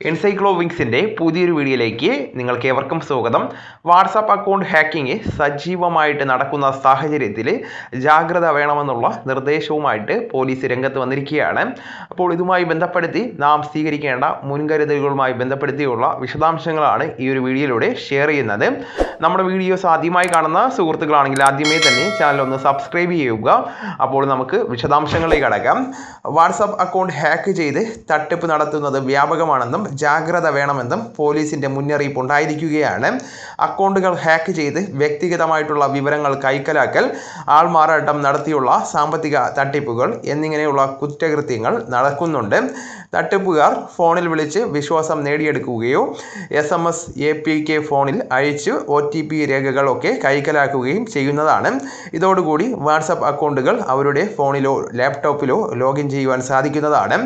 എൻസൈക്ലോ വിങ്സിന്റെ പുതിയൊരു വീഡിയോയിലേക്ക് നിങ്ങൾക്ക് ഏവർക്കും സ്വാഗതം. വാട്സാപ്പ് അക്കൗണ്ട് ഹാക്കിംഗ് സജീവമായിട്ട് നടക്കുന്ന സാഹചര്യത്തിൽ ജാഗ്രത വേണമെന്നുള്ള നിർദ്ദേശവുമായിട്ട് പോലീസ് രംഗത്ത് വന്നിരിക്കുകയാണ്. അപ്പോൾ ഇതുമായി ബന്ധപ്പെടുത്തി നാം സ്വീകരിക്കേണ്ട മുൻകരുതലുകളുമായി ബന്ധപ്പെടുത്തിയുള്ള വിശദാംശങ്ങളാണ് ഈ ഒരു വീഡിയോയിലൂടെ ഷെയർ ചെയ്യുന്നത്. നമ്മുടെ വീഡിയോസ് ആദ്യമായി കാണുന്ന സുഹൃത്തുക്കളാണെങ്കിൽ ആദ്യമേ തന്നെ ചാനൽ ഒന്ന് സബ്സ്ക്രൈബ് ചെയ്യുക. അപ്പോൾ നമുക്ക് വിശദാംശങ്ങളിലേക്ക് കടക്കാം. വാട്സാപ്പ് അക്കൗണ്ട് ഹാക്ക് ചെയ്ത് തട്ടിപ്പ് നടത്തുന്നത് വ്യാപകമാണെന്നും ജാഗ്രത വേണമെന്നും പോലീസിന്റെ മുന്നറിയിപ്പ് ഉണ്ടായിരിക്കുകയാണ് അക്കൗണ്ടുകൾ ഹാക്ക് ചെയ്ത് വ്യക്തിഗതമായിട്ടുള്ള വിവരങ്ങൾ കൈക്കലാക്കൽ ആൾമാറാട്ടം നടത്തിയുള്ള സാമ്പത്തിക തട്ടിപ്പുകൾ എന്നിങ്ങനെയുള്ള കുറ്റകൃത്യങ്ങൾ നടക്കുന്നുണ്ട്. തട്ടിപ്പുകാർ ഫോണിൽ വിളിച്ച് വിശ്വാസം നേടിയെടുക്കുകയോ S M S A P K ഫോണിൽ അയച്ച് ഒ ടി പി രേഖകളൊക്കെ കൈക്കലാക്കുകയും ചെയ്യുന്നതാണ്. ഇതോടുകൂടി വാട്സപ്പ് അക്കൗണ്ടുകൾ അവരുടെ ഫോണിലോ ലാപ്ടോപ്പിലോ ലോഗിൻ ചെയ്യുവാൻ സാധിക്കുന്നതാണ്.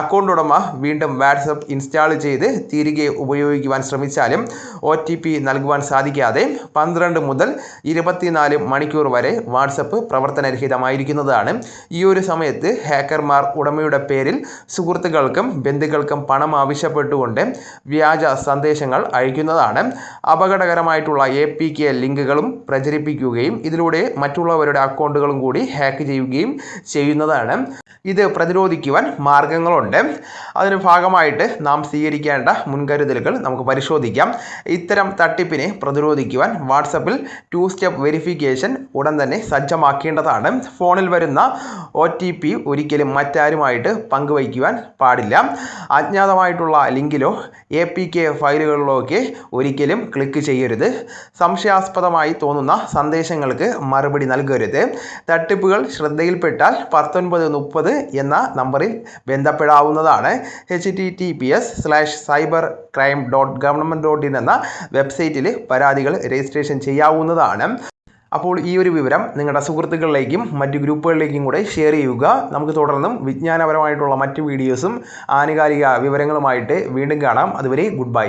അക്കൗണ്ട് ഉടമ വീണ്ടും വാട്സപ്പ് ഇൻസ്റ്റാൾ ചെയ്ത് തിരികെ ഉപയോഗിക്കുവാൻ ശ്രമിച്ചാലും ഒ ടി പി നൽകുവാൻ സാധിക്കാതെ പന്ത്രണ്ട് മുതൽ ഇരുപത്തിനാല് മണിക്കൂർ വരെ വാട്സപ്പ് പ്രവർത്തനരഹിതമായിരിക്കുന്നതാണ്. ഈ ഒരു സമയത്ത് ഹാക്കർമാർ ഉടമയുടെ പേരിൽ സുഹൃത്തുക്കൾക്കും ബന്ധുക്കൾക്കും പണം ആവശ്യപ്പെട്ടുകൊണ്ട് വ്യാജ സന്ദേശങ്ങൾ അയക്കുന്നതാണ്. അപകടകരമായിട്ടുള്ള എ പി കെ ലിങ്കുകളും പ്രചരിപ്പിക്കുകയും ഇതിലൂടെ മറ്റുള്ളവരുടെ അക്കൗണ്ടുകളും കൂടി ഹാക്ക് ചെയ്യുകയും ചെയ്യുന്നതാണ്. ഇത് പ്രതിരോധിക്കുവാൻ മാർഗങ്ങളുണ്ട്. അതിന് ഭാഗമായിട്ട് നാം സ്വീകരിക്കേണ്ട മുൻകരുതലുകൾ നമുക്ക് പരിശോധിക്കാം. ഇത്തരം തട്ടിപ്പിനെ പ്രതിരോധിക്കുവാൻ വാട്സപ്പിൽ ടു സ്റ്റെപ്പ് വെരിഫിക്കേഷൻ ഉടൻ തന്നെ സജ്ജമാക്കേണ്ടതാണ്. ഫോണിൽ വരുന്ന ഒ ടി പി ഒരിക്കലും മറ്റാരുമായിട്ട് പങ്കുവയ്ക്കുവാൻ പാടില്ല. അജ്ഞാതമായിട്ടുള്ള ലിങ്കിലോ എ പി കെ ഫയലുകളിലോ ഒക്കെ ഒരിക്കലും ക്ലിക്ക് ചെയ്യരുത്. സംശയാസ്പദമായി തോന്നുന്ന സന്ദേശങ്ങൾക്ക് മറുപടി നൽകരുത്. തട്ടിപ്പുകൾ ശ്രദ്ധയിൽപ്പെട്ടാൽ പത്തൊൻപത് മുപ്പത് എന്ന നമ്പറിൽ ബന്ധപ്പെടാവുന്നതാണ്. H T T P S slash cyber crime dot government dot in എന്ന വെബ്സൈറ്റിൽ പരാതികൾ രജിസ്ട്രേഷൻ ചെയ്യാവുന്നതാണ്. അപ്പോൾ ഈ ഒരു വിവരം നിങ്ങളുടെ സുഹൃത്തുക്കളിലേക്കും മറ്റ് ഗ്രൂപ്പുകളിലേക്കും കൂടെ ഷെയർ ചെയ്യുക. നമുക്ക് തുടർന്നും വിജ്ഞാനപരമായിട്ടുള്ള മറ്റ് വീഡിയോസും ആനുകാലിക വിവരങ്ങളുമായിട്ട് വീണ്ടും കാണാം. അതുവരെ ഗുഡ് ബൈ